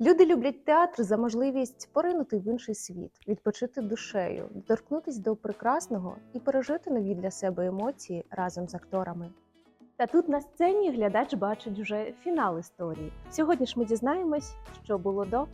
Люди люблять театр за можливість поринути в інший світ, відпочити душею, доторкнутись до прекрасного і пережити нові для себе емоції разом з акторами. Та тут на сцені глядач бачить вже фінал історії. Сьогодні ж ми дізнаємось, що було до.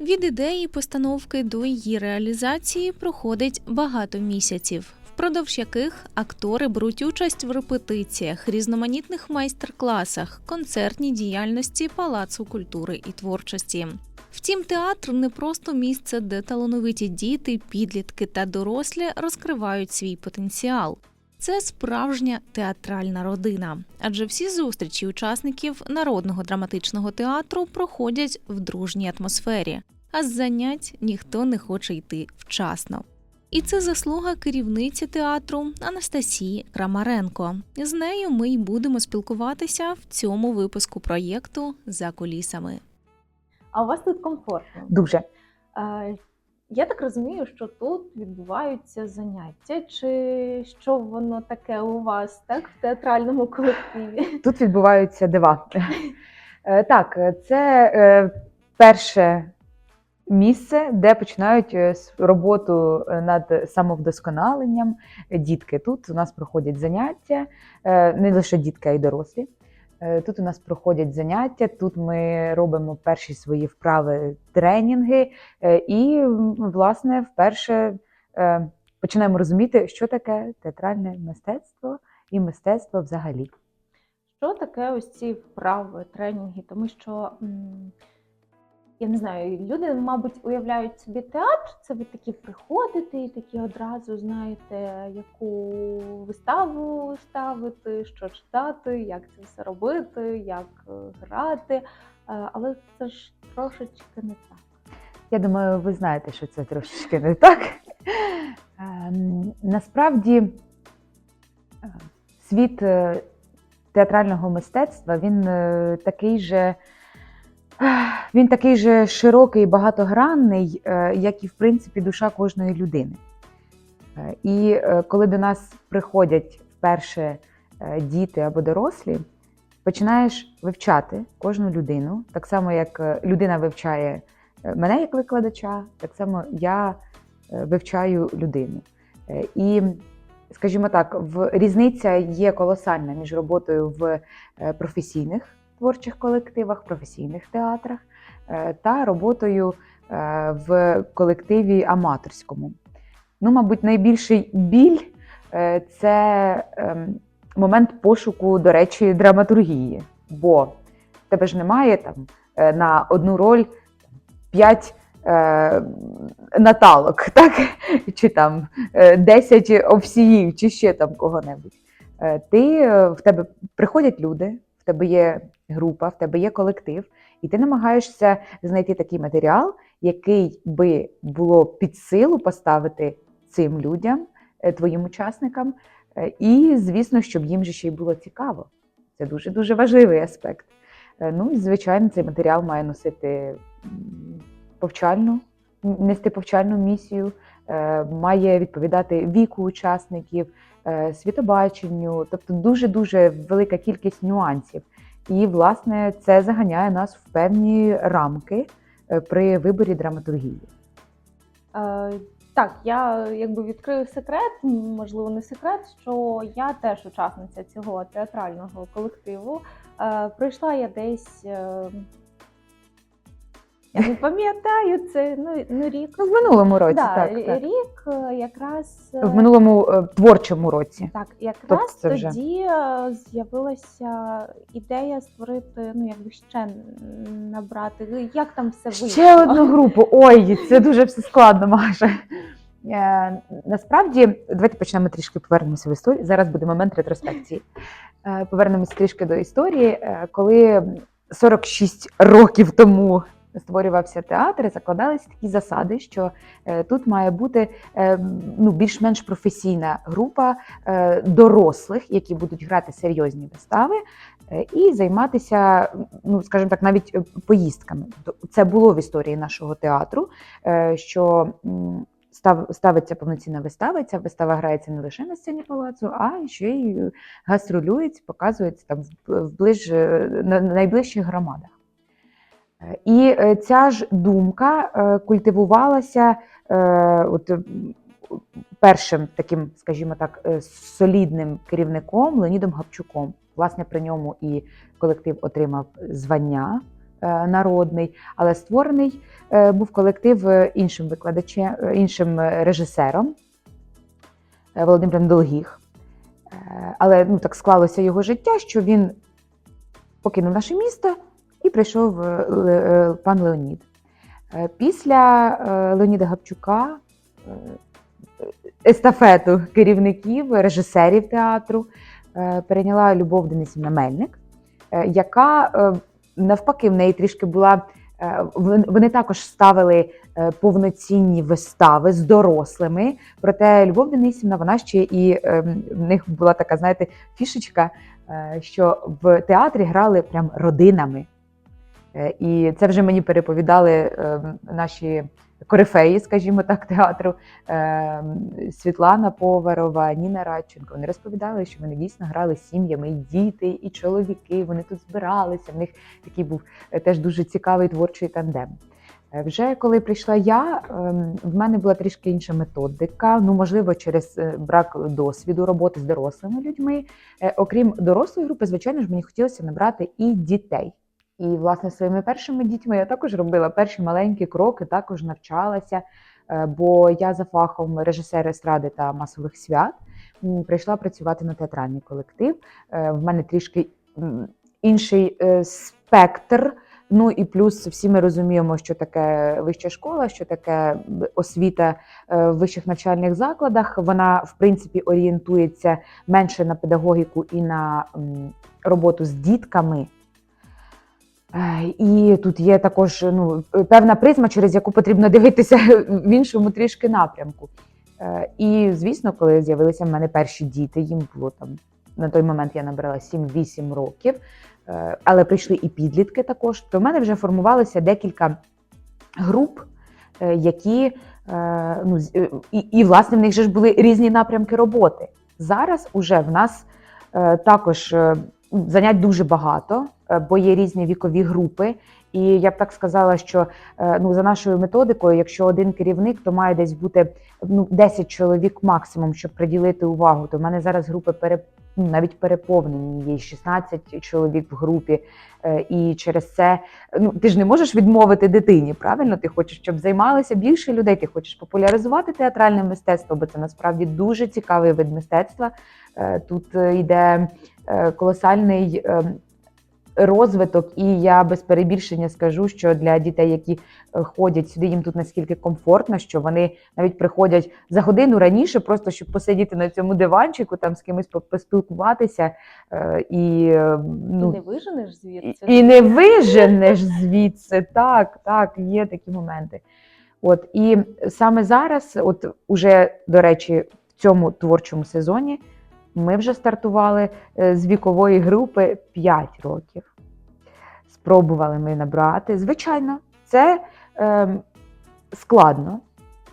Від ідеї постановки до її реалізації проходить багато місяців, впродовж яких актори беруть участь в репетиціях, різноманітних майстер-класах, концертній діяльності Палацу культури і творчості. Втім, театр не просто місце, де талановиті діти, підлітки та дорослі розкривають свій потенціал. Це справжня театральна родина, адже всі зустрічі учасників народного драматичного театру проходять в дружній атмосфері, а з занять ніхто не хоче йти вчасно. І це заслуга керівниці театру Анастасії Крамаренко. З нею ми й будемо спілкуватися в цьому випуску проєкту за кулісами. А у вас тут комфортно. Дуже. Е, Я так розумію, що тут відбуваються заняття, чи що воно таке у вас, так, в театральному колективі? Тут відбуваються дива. Е, Так, це е, перше місце, де починають е, роботу е, над самовдосконаленням дітки. Тут у нас проходять заняття, е, не лише дітки, а й дорослі. Тут у нас проходять заняття, тут ми робимо перші свої вправи, тренінги, і, власне, вперше починаємо розуміти, що таке театральне мистецтво і мистецтво взагалі. Що таке ось ці вправи, тренінги? Тому що я не знаю, люди, мабуть, уявляють собі театр. Це ви такі приходите і такі одразу знаєте, яку виставу ставити, що читати, як це все робити, як е, грати. Е, Але це ж трошечки не так. Я думаю, ви знаєте, що це трошечки не так. Ем, Насправді е, світ театрального мистецтва він такий же. Він такий же широкий і багатогранний, е, як і в принципі душа кожної людини. Е, І е, коли до нас приходять вперше діти або дорослі, починаєш вивчати кожну людину, так само як людина вивчає мене як викладача, так само я вивчаю людину. І, скажімо так, в різниця є колосальна між роботою в професійних творчих колективах, професійних театрах е, та роботою е, в колективі аматорському. Ну, мабуть, найбільший біль е, це ем, момент пошуку, до речі, драматургії. Бо тебе ж немає там на одну роль п'ять наталок, так? чи там е, 10 овсіїв, чи ще там кого-небудь. Ти в тебе приходять люди, в тебе є група, в тебе є колектив, і ти намагаєшся знайти такий матеріал, який би було під силу поставити цим людям, е, твоїм учасникам, Е, і, звісно, щоб їм же ще й було цікаво. Це дуже дуже важливий аспект. Е, Ну і звичайно, цей матеріал має носити повчальну, нести повчальну місію, має відповідати віку учасників, світобаченню, тобто дуже дуже велика кількість нюансів. І, власне, це заганяє нас в певні рамки е, при виборі драматургії. Е, Так, я якби відкрию секрет, можливо, не секрет, що я теж учасниця цього театрального колективу. Е, Прийшла я десь. Е, Я не пам'ятаю, це ну, ну рік. Ну, в минулому році, да, так, так. рік е, якраз е, В минулому е, творчому році. так, якраз Тобто вже- тоді е, з'явилася ідея створити, ну якби ще набрати. Ну, Як там все вийшло? Ще одну групу. Ой, це дуже все складно, Маша. Е, насправді, давайте почнемо трішки повернемося в історію. Зараз буде момент ретроспекції. Е, повернемося трішки до історії, Е, коли 46 років тому створювався театр, закладалися такі засади, що е, тут має бути е, ну, більш-менш професійна група е, дорослих, які будуть грати серйозні вистави. І займатися, ну скажімо так, навіть поїздками. Це було в історії нашого театру, що став, ставиться повноцінна вистава. Ця вистава грається не лише на сцені палацу, а ще й гастролюється, показується там в, в ближ, на, на найближчих громадах. І е, ця ж думка е, культивувалася е, от, першим таким, скажімо так, солідним керівником Леонідом Гапчуком. Власне, при ньому і колектив отримав звання народний, але створений був колектив іншим викладачем, іншим режисером Володимиром Долгих. Е, Але ну, так склалося його життя, що він покинув наше місто і прийшов е, е, пан Леонід. Е, Після Леоніда Гапчука естафету керівників, режисерів театру перейняла Любов Денисівна Мельник, яка навпаки в неї трішки була. Вони також ставили повноцінні вистави з дорослими. Проте Любов Денисівна, вона ще і в них була така, знаєте, фішечка, що в театрі грали прям родинами. Е, І це вже мені переповідали е, наші корифеї, скажімо так, театру е, Світлана Поварова, Ніна Радченко. Вони розповідали, що вони дійсно грали сім'ями, і діти, і чоловіки. Вони тут збиралися. В них такий був теж дуже цікавий творчий тандем. Вже коли прийшла я, ем, в мене була трішки інша методика. Ну, можливо, через брак досвіду роботи з дорослими людьми. Окрім дорослої групи, звичайно ж, мені хотілося набрати і дітей. І, власне, своїми першими дітьми я також робила перші маленькі кроки, також навчалася, е, бо я за фахом режисер естради та масових свят прийшла працювати на театральний колектив. Е, В мене трішки інший е, спектр. Ну і плюс всі ми розуміємо, що таке вища школа, що таке освіта в вищих навчальних закладах. Вона, в принципі, орієнтується менше на педагогіку і на роботу з дітками. Е, І тут є також ну, певна призма, через яку потрібно дивитися в іншому трішки напрямку. Е, І, звісно, коли з'явилися в мене перші діти, їм було там на той момент я набрала 7-8 років, е, але прийшли і підлітки також, то в мене вже формувалося декілька груп, е, які е, ну, е, і, і власне в них же ж були різні напрямки роботи. Зараз уже в нас е, також е, занять дуже багато, е, бо є різні вікові групи. І я б так сказала, що е, ну, за нашою методикою, якщо один керівник, то має десь бути ну, 10 чоловік максимум, щоб приділити увагу. То в мене зараз групи пере, ну, навіть переповнені, є 16 чоловік в групі. Е, І через це ну, ти ж не можеш відмовити дитині, правильно? Ти хочеш, щоб займалося більше людей, ти хочеш популяризувати театральне мистецтво, бо це насправді дуже цікавий вид мистецтва. Е, Тут е, йде е, колосальний е, розвиток, і я без перебільшення скажу, що для дітей, які е, ходять сюди, їм тут наскільки комфортно, що вони навіть приходять за годину раніше, просто щоб посидіти на цьому диванчику, там з кимось поспілкуватися. е, І е, ну, І не виженеш звідси. і не виженеш звідси. Так, так, є такі моменти. От і саме зараз, от уже до речі, в цьому творчому сезоні ми вже стартували е, з вікової групи 5 років. Спробували ми набрати. Звичайно, це е, складно,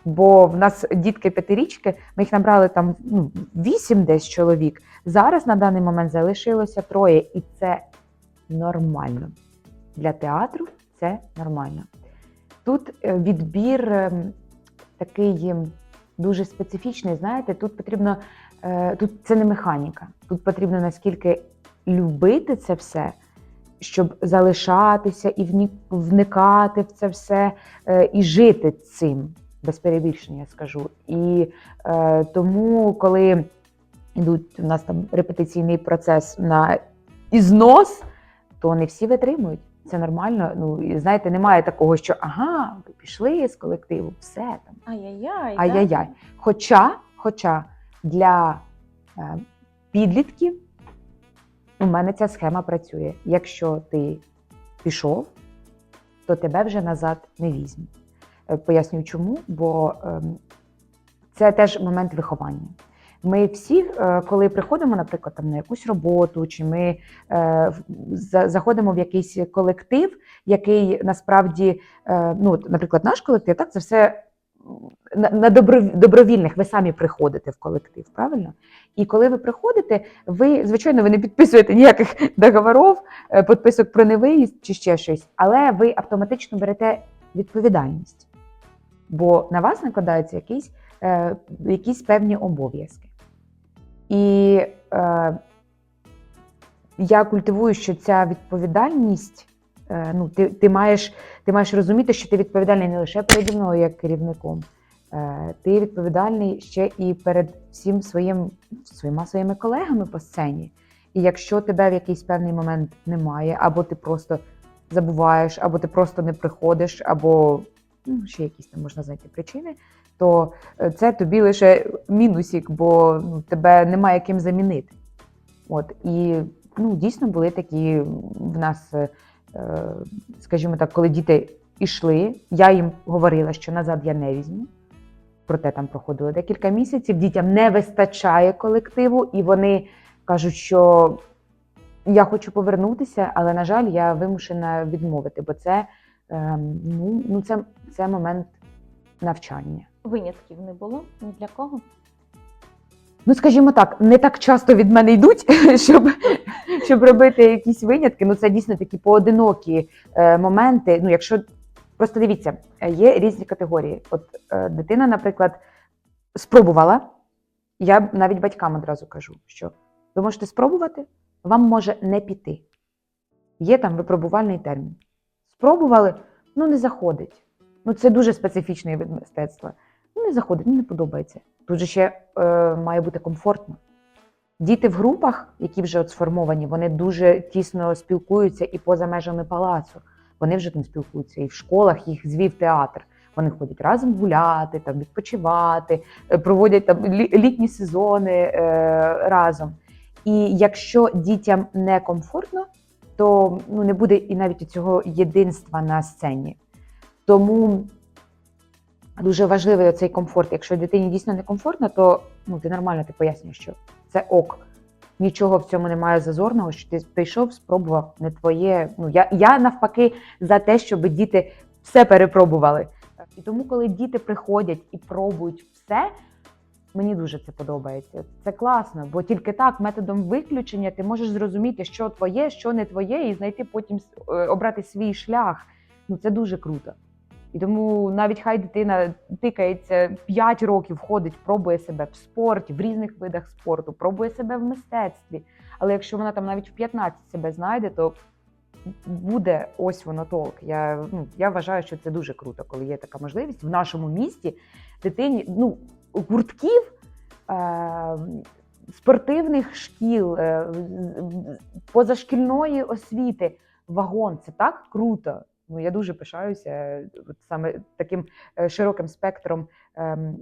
бо в нас дітки п'ятирічки, ми їх набрали там ну, 8 десь чоловік. Зараз на даний момент залишилося троє, і це нормально. Для театру це нормально. Тут е, відбір ем, такий ем, дуже специфічний. Знаєте, тут потрібно тут це не механіка. Тут потрібно наскільки любити це все, щоб залишатися і вникати в це все, е, і жити цим, без перебільшення я скажу. І е, тому, коли йдуть у нас там репетиційний процес на ізнос, то не всі витримують. Це нормально. Ну і знаєте, немає такого, що ага, ви пішли з колективу, все там. Ай-яй-яй. Ай-яй-яй. Хоча, хоча для е, підлітків у мене ця схема працює. Якщо ти пішов, то тебе вже назад не візьмуть. Е, Пояснюю чому, бо ем, це теж момент виховання. Ми всі, е, коли приходимо, наприклад, там на якусь роботу, чи ми заходимо в якийсь колектив, який насправді, ну, наприклад, наш колектив, так, це все на, на добро- добровільних ви самі приходите в колектив, правильно? І коли ви приходите, ви, звичайно, ви не підписуєте ніяких договорів, е, підписок про невиїзд чи ще щось, але ви автоматично берете відповідальність, бо на вас накладаються якісь, е, якісь певні обов'язки. І е, я культивую, що ця відповідальність, е, ну, ти, ти, маєш, ти маєш розуміти, що ти відповідальний не лише переді мною як керівником, ти відповідальний ще і перед всім своїм, своїми своїми колегами по сцені. І якщо тебе в якийсь певний момент немає, або ти просто забуваєш, або ти просто не приходиш, або ну, ще якісь там можна знайти причини, то е, це тобі лише мінусік, бо ну, тебе немає ким замінити. От і ну, дійсно були такі в нас, е, е, скажімо так, коли діти йшли, я їм говорила, що назад я не візьму. Проте там проходило декілька місяців, дітям не вистачає колективу, і вони кажуть, що я хочу повернутися, але, на жаль, я вимушена відмовити, бо це, ем, ну, ну, це, це момент навчання. Винятків не було ні для кого. Ну, скажімо так, не так часто від мене йдуть, щоб, щоб робити якісь винятки. Ну, це дійсно такі поодинокі е, моменти. Ну, якщо просто дивіться, е, є різні категорії. От е, дитина, наприклад, спробувала. Я навіть батькам одразу кажу, що ви можете спробувати, вам може не піти. Є там випробувальний термін. Спробували, ну не заходить. Ну, це дуже специфічний вид мистецтва. Ну, не заходить, ну не подобається. Тут же ще е, має бути комфортно. Діти в групах, які вже от сформовані, вони дуже тісно спілкуються і поза межами палацу. Вони вже там спілкуються, і в школах їх звів театр. Вони ходять разом гуляти, там відпочивати, е, проводять там лі- літні сезони е, разом. І якщо дітям не комфортно, то ну, не буде і навіть цього єдинства на сцені. Тому дуже важливий цей комфорт. Якщо дитині дійсно некомфортно, то ну, ти нормально ти пояснюєш, що це ок. Нічого в цьому немає зазорного, що ти прийшов, спробував не твоє. Ну я, я навпаки за те, щоб діти все перепробували. І тому, коли діти приходять і пробують все, мені дуже це подобається. Це класно, бо тільки так, методом виключення, ти можеш зрозуміти, що твоє, що не твоє, і знайти потім е, обрати свій шлях. Ну це дуже круто. І тому навіть хай дитина тикається 5 років, ходить, пробує себе в спорті, в різних видах спорту, пробує себе в мистецтві. Але якщо вона там навіть в 15 себе знайде, то буде ось воно толк. Я, ну, я вважаю, що це дуже круто, коли є така можливість в нашому місті дитині ну, гуртків. Е- Спортивних шкіл, е, позашкільної освіти, вагон це так круто. Ну, я дуже пишаюся е, от саме таким е, широким спектром ем,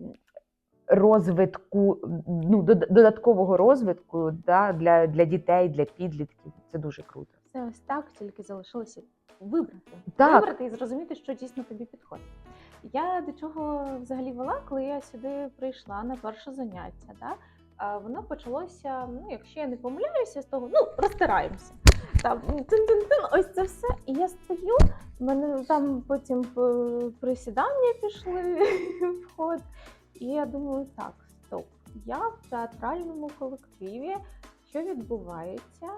розвитку, ну, додаткового розвитку да, для, для дітей, для підлітків. Це дуже круто. Це ось так, тільки залишилося вибрати. Так. Вибрати і зрозуміти, що дійсно тобі підходить. Я до чого взагалі вела, коли я сюди прийшла на перше заняття. Да? Воно почалося, ну, якщо я не помиляюся, з того, ну, розтираємося. Там тин-тин-тин, ось це все. І я стою, в мене там потім присідання пішли в ход. І я думаю, так, стоп, я в театральному колективі, що відбувається?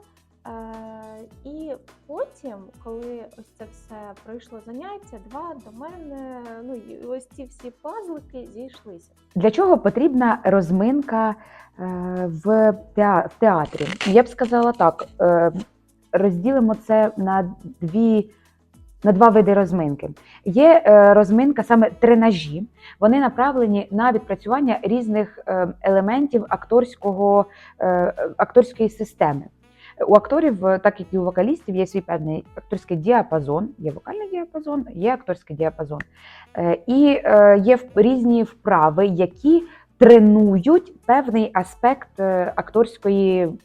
Е, і потім, коли ось це все пройшло заняття, два до мене, ну і ось ці всі пазлики зійшлися. Для чого потрібна розминка е, в, театрі? Я б сказала так: е, розділимо це на дві. На два види розминки. Є розминка саме тренажі. Вони направлені на відпрацювання різних елементів акторського, акторської системи. У акторів, так як і у вокалістів, є свій певний акторський діапазон, є вокальний діапазон, є акторський діапазон. І е, є різні вправи, які тренують певний аспект е, акторської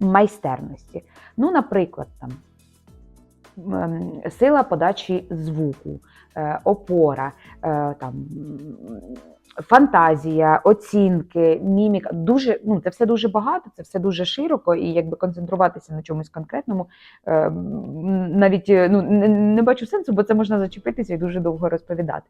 майстерності. Ну, наприклад, там сила подачі звуку, опора, там, фантазія, оцінки, міміка. Дуже, ну, це все дуже багато, це все дуже широко, і якби концентруватися на чомусь конкретному е, навіть е, ну, не, не бачу сенсу, бо це можна зачепитися і дуже довго розповідати.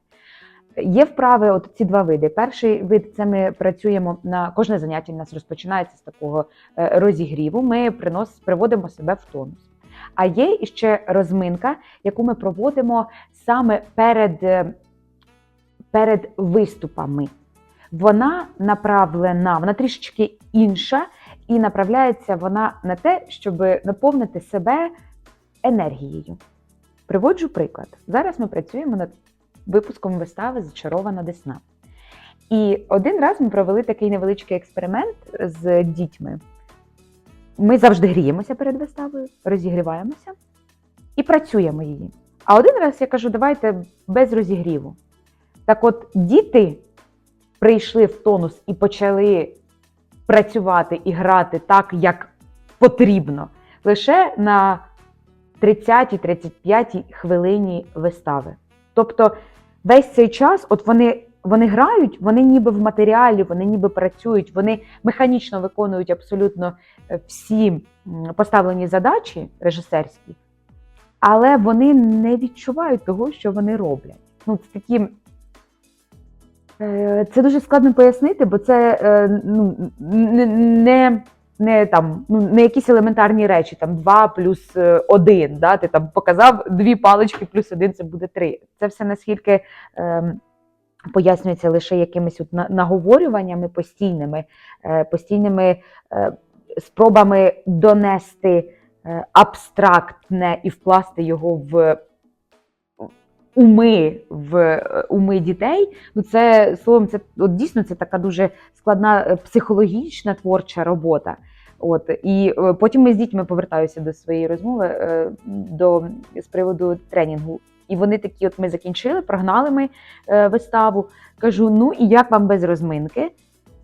Є вправи, от ці два види. Перший вид це ми працюємо на кожне заняття. У нас розпочинається з такого е, розігріву. Ми принос, приводимо себе в тонус. А є ще розминка, яку ми проводимо саме перед, перед виступами. Вона направлена, вона трішечки інша, і направляється вона на те, щоб наповнити себе енергією. Приводжу приклад. Зараз ми працюємо над випуском вистави Зачарована Десна. І один раз ми провели такий невеличкий експеримент з дітьми. Ми завжди гріємося перед виставою, розігріваємося і працюємо її. А один раз я кажу, давайте без розігріву. Так от, діти прийшли в тонус і почали працювати і грати так, як потрібно, лише на 30-35 хвилині вистави. Тобто весь цей час, от вони, вони грають, вони ніби в матеріалі, вони ніби працюють, вони механічно виконують абсолютно е, всі поставлені задачі режисерські, але вони не відчувають того, що вони роблять. Ну, це такі. Е, Це дуже складно пояснити, бо це е, ну, не, не, не, там, ну, не якісь елементарні речі, там 2 плюс 1, да? ти там показав дві палички плюс 1, це буде 3. Це все наскільки е, пояснюється лише якимись от наговорюваннями постійними, е, постійними е, спробами донести е, абстрактне і вкласти його в уми, в е, уми дітей. Ну, це словом, це от дійсно це така дуже складна е, психологічна творча робота. От і е, потім ми з дітьми повертаюся до своєї розмови до з приводу тренінгу. І вони такі: от ми закінчили, прогнали ми виставу. Кажу: ну і як вам без розминки?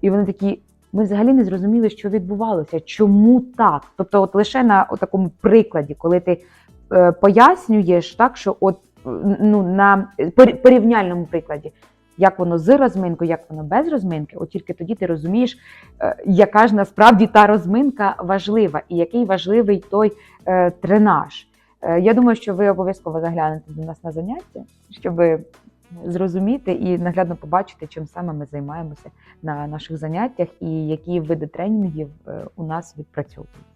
І вони такі. Ми взагалі не зрозуміли, що відбувалося, чому так. Тобто, от лише на такому прикладі, коли ти пояснюєш так, що от ну на пор- порівняльному прикладі, як воно з розминкою, як воно без розминки, от тільки тоді ти розумієш, е, яка ж насправді та розминка важлива, і який важливий той е, тренаж. Е, я думаю, що ви обов'язково заглянете до нас на заняття, щоб зрозуміти і наглядно побачити, чим саме ми займаємося на наших заняттях і які види тренінгів у нас відпрацьовуються.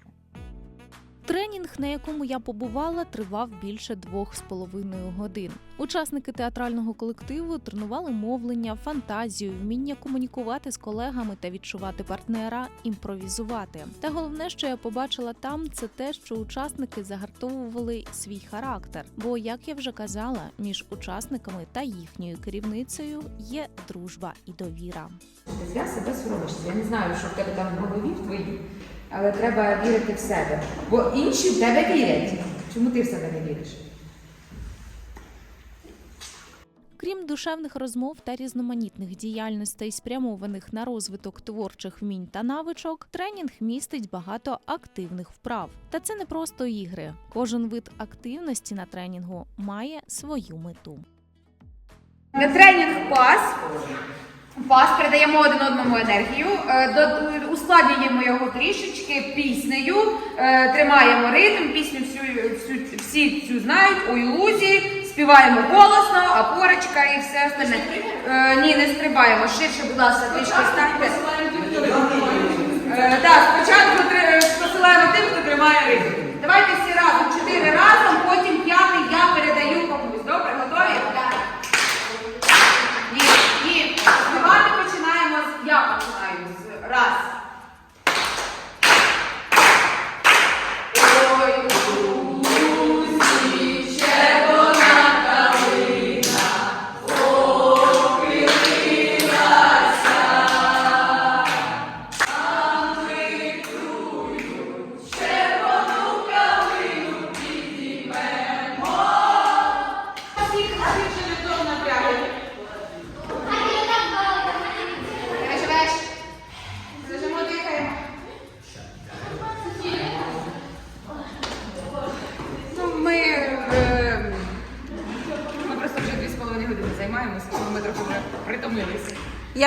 Тренінг, на якому я побувала, тривав більше двох з половиною годин. Учасники театрального колективу тренували мовлення, фантазію, вміння комунікувати з колегами та відчувати партнера, імпровізувати. Та головне, що я побачила там, це те, що учасники загартовували свій характер. Бо, як я вже казала, між учасниками та їхньою керівницею є дружба і довіра. Зря себе соромишся. Я не знаю, що в тебе там в голові в твоїй, але треба вірити в себе. Бо інші в тебе вірять. Чому ти в себе не віриш? Крім душевних розмов та різноманітних діяльностей, спрямованих на розвиток творчих вмінь та навичок, тренінг містить багато активних вправ. Та це не просто ігри. Кожен вид активності на тренінгу має свою мету. На тренінг пас. Пас передаємо один одному енергію, е, ускладнюємо його трішечки піснею, е, тримаємо ритм, пісню всю, всю, всі цю знають, у ілузії, співаємо голосно, опорочка і все остальне. Е, ні, не стрибаємо. Ширше, будь ласка, трішки станьте. Так, спочатку посилаємо тим, хто тримає ритм. Давайте всі разом, чотири разом, потім п'ятий я передаю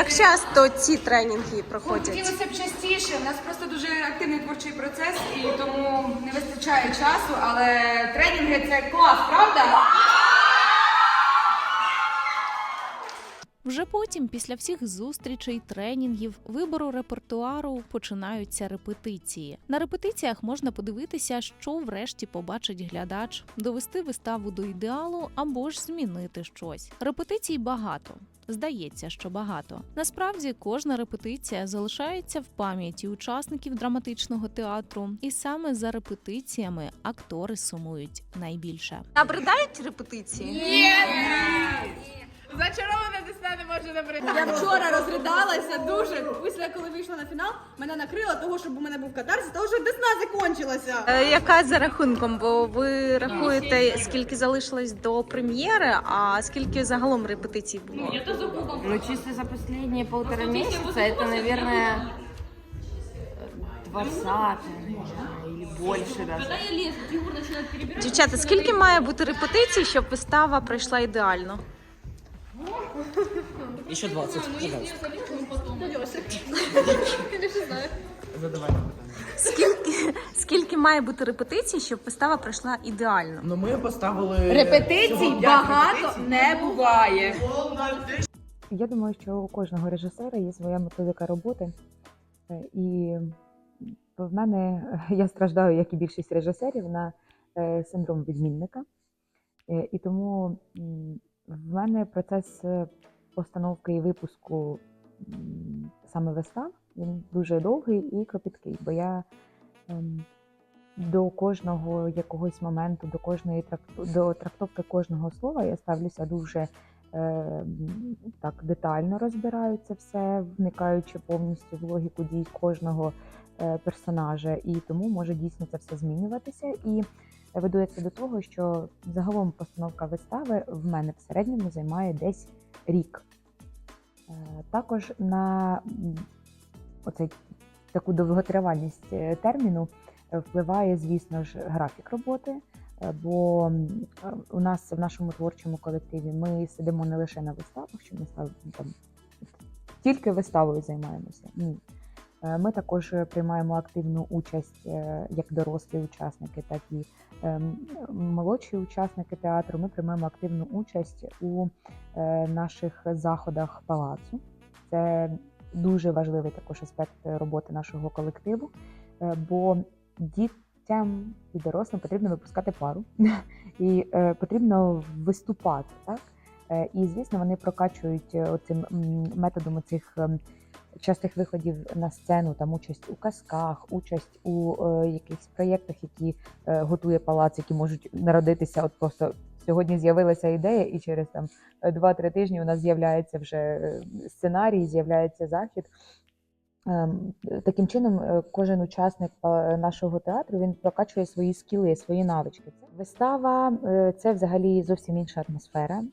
Як часто ці тренінги проходять? Хотілося б частіше. У нас просто дуже активний творчий процес і тому не вистачає часу, але тренінги це клас, правда? Вже потім, після всіх зустрічей, тренінгів, вибору репертуару, починаються репетиції. На репетиціях можна подивитися, що врешті побачить глядач, довести виставу до ідеалу або ж змінити щось. Репетицій багато. Здається, що багато. Насправді кожна репетиція залишається в пам'яті учасників драматичного театру, і саме за репетиціями актори сумують найбільше. Набридають репетиції? Зачарована десна не може набрати. Я вчора розридалася дуже. Після коли вийшла на фінал, мене накрило того, щоб у мене був катарсис, того, що десна закінчилася. Е, Яка за рахунком? Бо ви рахуєте, скільки залишилось до прем'єри, а скільки загалом репетицій було? Ну, чисто за последние полтора месяца это, наверное, или больше даже. Дівчата, скільки має бути репетицій, щоб вистава пройшла ідеально? Еще 20, пожалуйста. Задавай питання. Скільки, скільки має бути репетицій, щоб вистава пройшла ідеально? Ну ми поставили Репетицій багато не буває. Я думаю, що у кожного режисера є своя методика роботи. Е, І в мене я страждаю, як і більшість режисерів, на е, синдром відмінника. Е, І тому в мене процес е, постановки і випуску саме вистав він дуже довгий і кропіткий, бо я ем, до кожного якогось моменту, до кожної до трактовки кожного слова я ставлюся дуже е, так детально розбираю це все, вникаючи повністю в логіку дій кожного е, персонажа, і тому може дійсно це все змінюватися. І веду я це до того, що загалом постановка вистави в мене в середньому займає десь рік. Е, Також на оцей таку довготривалість е, терміну е, впливає, звісно ж, графік роботи. Бо у нас в нашому творчому колективі ми сидимо не лише на виставах, що ми там тільки виставою займаємося. Ні. Е, Ми також приймаємо активну участь е, як дорослі учасники, так і ем, молодші учасники театру. Ми приймаємо активну участь у е, наших заходах палацу. Це дуже важливий також аспект роботи нашого колективу, е, бо дітям і дорослим потрібно випускати пару і е, потрібно виступати. Так? Е, І звісно, вони прокачують е, оцим м, методом цих частих виходів на сцену, там участь у казках, участь у е, якихось проєктах, які е, готує палац, які можуть народитися. От просто сьогодні з'явилася ідея, і через там 2-3 тижні у нас з'являється вже е, сценарій, з'являється захід. Ем, Таким чином, е, кожен учасник е, нашого театру він прокачує свої скіли, свої навички. Вистава е, це взагалі зовсім інша атмосфера.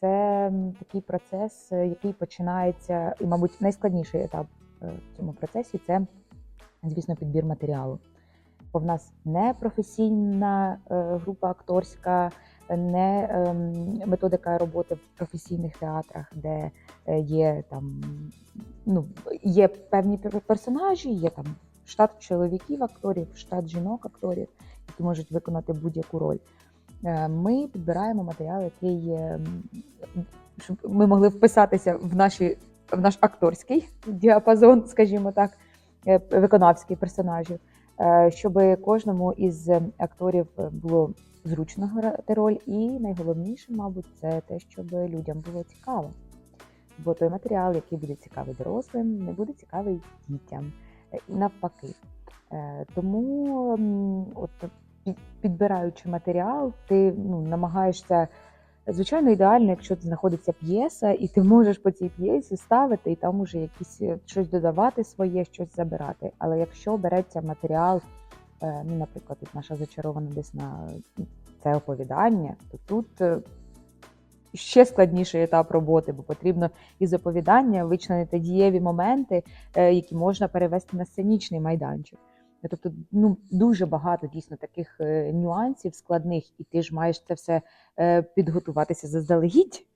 Це такий процес, е, який починається, і, мабуть, найскладніший етап е, в цьому процесі це, звісно, підбір матеріалу. Бо в нас не професійна е, група акторська, не ем, методика роботи в професійних театрах, де є там ну, є певні персонажі, є там штат чоловіків акторів, штат жінок акторів, які можуть виконати будь-яку роль. Е, Ми підбираємо матеріал, який щоб ми могли вписатися в наші в наш акторський діапазон, скажімо так, е, виконавський персонажів, е, щоб кожному із акторів було зручно грати роль, і найголовніше, мабуть, це те, щоб людям було цікаво. Бо той матеріал, який буде цікавий дорослим, не буде цікавий дітям навпаки. Тому, от підбираючи матеріал, ти ну, намагаєшся. Звичайно, ідеально, якщо знаходиться п'єса, і ти можеш по цій п'єсі ставити і там уже якісь е, щось додавати своє, щось забирати. Але якщо береться матеріал, е, ну, наприклад, тут наша зачарована десна е, це оповідання, то тут е, ще складніший етап роботи, бо потрібно із оповідання вичленити дієві моменти, які можна перевести на сценічний майданчик. Тобто, ну дуже багато дійсно таких е, нюансів складних, і ти ж маєш це все е, підготуватися заздалегідь.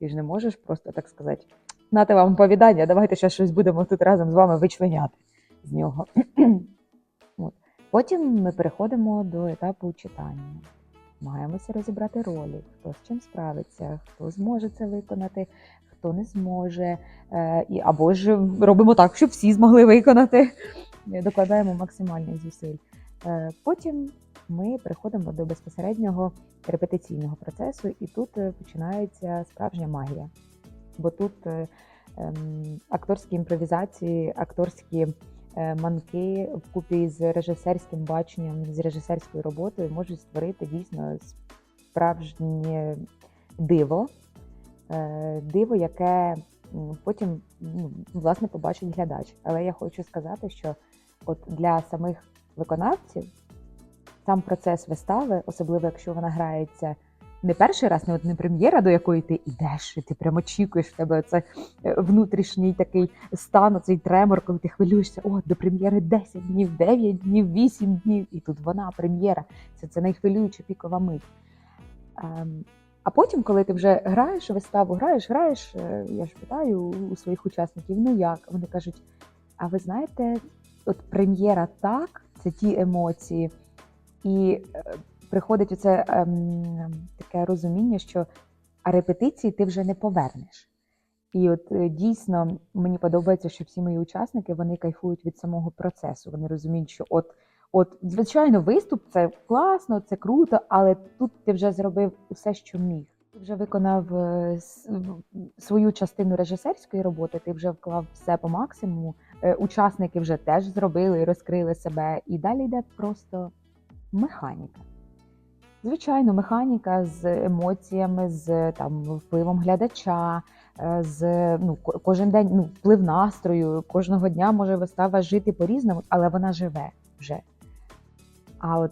Ти ж не можеш просто так сказати: нате вам оповідання, давайте ще щось будемо тут разом з вами вичленяти з нього. От. Потім ми переходимо до етапу читання. Намагаємося розібрати ролі, хто з чим справиться, хто зможе це виконати, хто не зможе. Е, або ж робимо так, щоб всі змогли виконати. Докладаємо максимальних зусиль. Е, Потім ми переходимо до безпосереднього репетиційного процесу, і тут е, починається справжня магія. Бо тут ем, акторські імпровізації, акторські манки вкупі з режисерським баченням, з режисерською роботою можуть створити дійсно справжнє диво, Е, диво, яке потім ну, власне побачить глядач. Але я хочу сказати, що от для самих виконавців сам процес вистави, особливо якщо вона грається не перший раз, не от прем'єра, до якої ти йдеш, і ти прямо очікуєш в тебе це внутрішній такий стан, цей тремор, коли ти хвилюєшся, о, до прем'єри 10 днів, 9 днів, 8 днів, і тут вона прем'єра. Це, це найхвилююча пікова мить. Ем, а потім, коли ти вже граєш виставу, граєш, граєш, е, я ж питаю у своїх учасників, ну як? Вони кажуть: а ви знаєте, от прем'єра так, це ті емоції, і е, приходить оце ем, таке розуміння, що а репетиції ти вже не повернеш. І от е, дійсно мені подобається, що всі мої учасники вони кайфують від самого процесу. Вони розуміють, що от, от звичайно, виступ це класно, це круто, але тут ти вже зробив усе, що міг. Ти вже виконав е, свою частину режисерської роботи, ти вже вклав все по максимуму. Е, Учасники вже теж зробили, розкрили себе, і далі йде просто механіка. Звичайно, механіка з емоціями, з там впливом глядача, е, з ну кожен день ну вплив настрою. Кожного дня може вистава жити по-різному, але вона живе вже. А от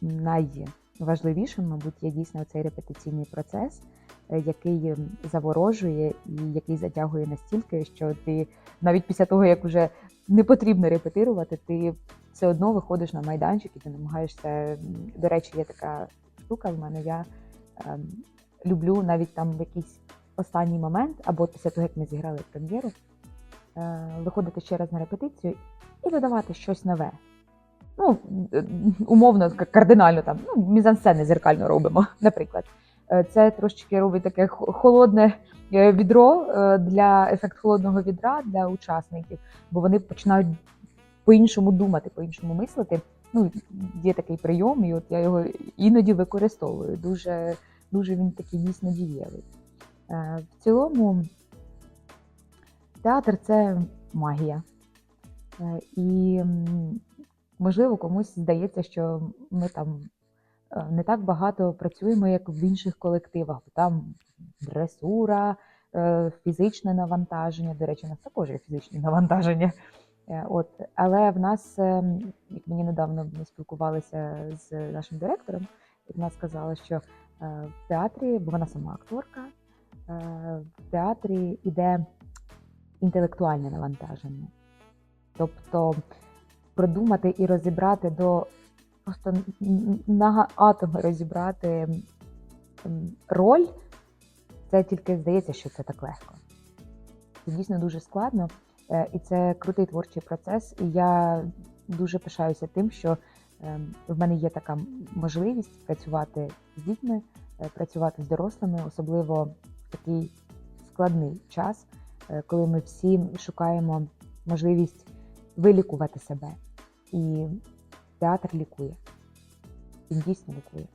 найважливішим, мабуть, є дійсно цей репетиційний процес, е, який заворожує і який затягує настільки, що ти навіть після того, як вже не потрібно репетирувати, ти все одно виходиш на майданчик і ти намагаєшся. До речі, є така штука в мене. Я ем, люблю навіть там в якийсь останній момент, або після того, як ми зіграли прем'єру, е, виходити ще раз на репетицію і додавати щось нове. Ну, е, умовно, кардинально там, ну, мізансцени зеркально робимо, наприклад. Е, Це трошечки робить таке холодне е, відро е, для ефект холодного відра для учасників, бо вони починають по-іншому думати, по-іншому мислити. Ну, є такий прийом, і от я його іноді використовую. Дуже, дуже він такий дійсно дієвий. Е, В цілому театр це магія. Е, І можливо комусь здається, що ми там е, не так багато працюємо, як в інших колективах. бо Там дресура, фізичне навантаження. До речі, у нас також є фізичні навантаження. Е, От, але в нас, е, як мені недавно ми спілкувалися з нашим директором, і вона сказала, що е, в театрі, бо вона сама акторка, е, в театрі йде інтелектуальне навантаження. Тобто продумати і розібрати до просто на атоми розібрати роль, це тільки здається, що це так легко. Це дійсно дуже складно, і це крутий творчий процес. І я дуже пишаюся тим, що ем, в мене є така можливість працювати з дітьми, е, працювати з дорослими, особливо в такий складний час, е, коли ми всі шукаємо можливість вилікувати себе. І театр лікує. Він дійсно лікує.